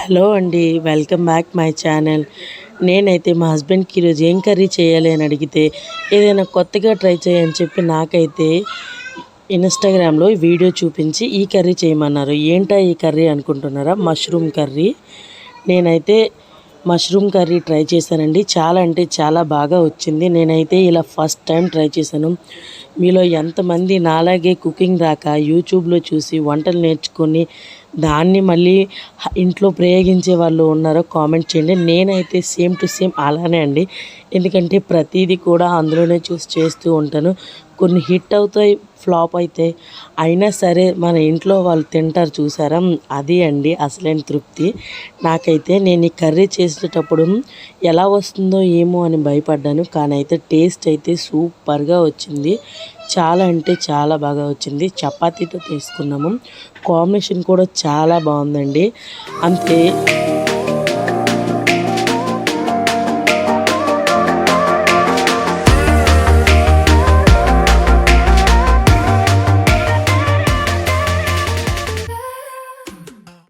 Hello అండి welcome back my channel. నేనైతే మా హస్బెండ్కి ఈరోజు ఏం కర్రీ చేయాలి అని అడిగితే ఏదైనా కొత్తగా ట్రై చేయని చెప్పి నాకైతే ఇన్స్టాగ్రామ్లో వీడియో చూపించి ఈ కర్రీ చేయమన్నారు. ఏంటా ఈ కర్రీ అనుకుంటున్నారా? Mushroom curry. నేనైతే మష్రూమ్ కర్రీ ట్రై చేశానండి. చాలా అంటే చాలా బాగా వచ్చింది. నేనైతే ఇలా ఫస్ట్ టైం ట్రై చేశాను. మీలో ఎంతమంది నాలాగే కుకింగ్ రాక యూట్యూబ్లో చూసి వంటలు నేర్చుకొని దాన్ని మళ్ళీ ఇంట్లో ప్రయోగించే వాళ్ళు ఉన్నారో కామెంట్ చేయండి. నేనైతే సేమ్ టు సేమ్ అలానే అండి. ఎందుకంటే ప్రతిదీ కూడా అందులోనే చూసి చేస్తూ ఉంటాను. కొన్ని హిట్ అవుతాయి ఫ్లాప్ అవుతాయి అయినా సరే మన ఇంట్లో వాళ్ళు తింటారు చూసారా? అది అండి అసలైన తృప్తి. నాకైతే నేను ఈ కర్రీ చేసేటప్పుడు ఎలా వస్తుందో ఏమో అని భయపడ్డాను. కానీ అయితే టేస్ట్ అయితే సూపర్గా వచ్చింది. చాలా అంటే చాలా బాగా వచ్చింది. చపాతీతో తీసుకున్నాము. కాంబినేషన్ కూడా చాలా బాగుందండి. అంతే.